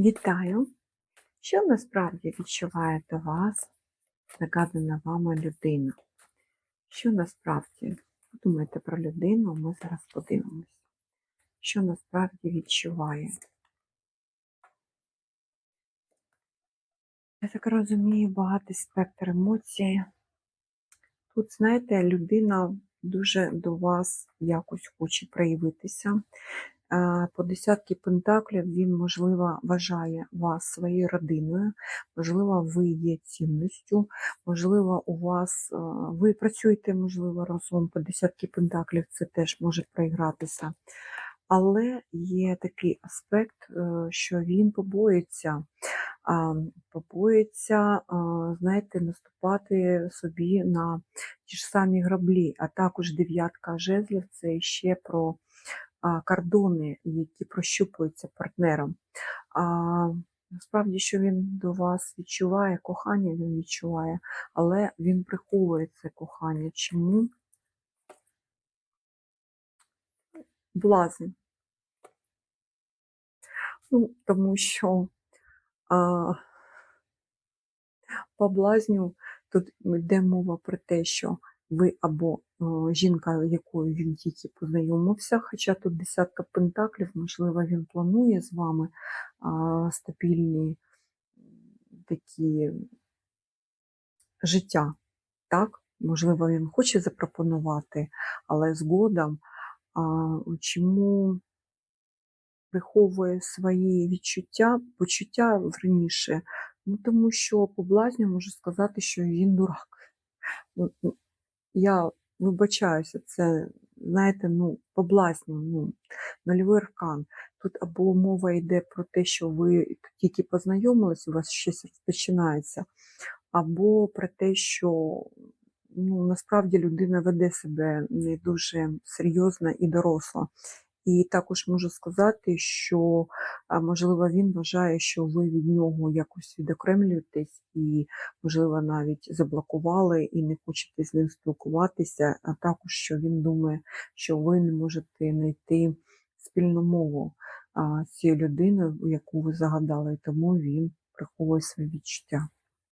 Вітаю! Що насправді відчуває до вас загадана вами людина? Що насправді подумайте про людину, ми зараз подивимось. Що насправді відчуває? Я так розумію, багатий спектр емоцій. Тут, знаєте, людина дуже до вас якось хоче проявитися. По десятки пентаклів він, можливо, вважає вас своєю родиною, можливо, ви є цінністю, можливо, у вас ви працюєте, можливо, разом по десятки пентаклів, це теж може проігратися. Але є такий аспект, е, що він побоїться, побоїться, знаєте, наступати собі на ті ж самі граблі, а також дев'ятка жезлів це ще про кордони, які прощупуються партнером. А, насправді, що він до вас відчуває, кохання він відчуває, але він приховує це кохання. Чому? Блазень. Ну, тому що а, по блазню тут йде мова про те, що ви або е, жінка, якою він тільки познайомився, хоча тут десятка пентаклів, можливо, він планує з вами стабільні такі життя. Так? Можливо, він хоче запропонувати, але згодом чому приховує свої відчуття, почуття раніше, ну тому що по блазню можу сказати, що він дурак. Я вибачаюся, це, знаєте, ну, по блазню, ну, нульовий аркан. Тут або мова йде про те, що ви тільки познайомились, у вас щось розпочинається, або про те, що ну, насправді людина веде себе не дуже серйозно і доросла. І також можу сказати, що можливо він вважає, що ви від нього якось відокремлюєтесь і, можливо, навіть заблокували і не хочете з ним спілкуватися, а також що він думає, що ви не можете знайти спільну мову цією людиною, яку ви загадали, тому він приховує свої відчуття.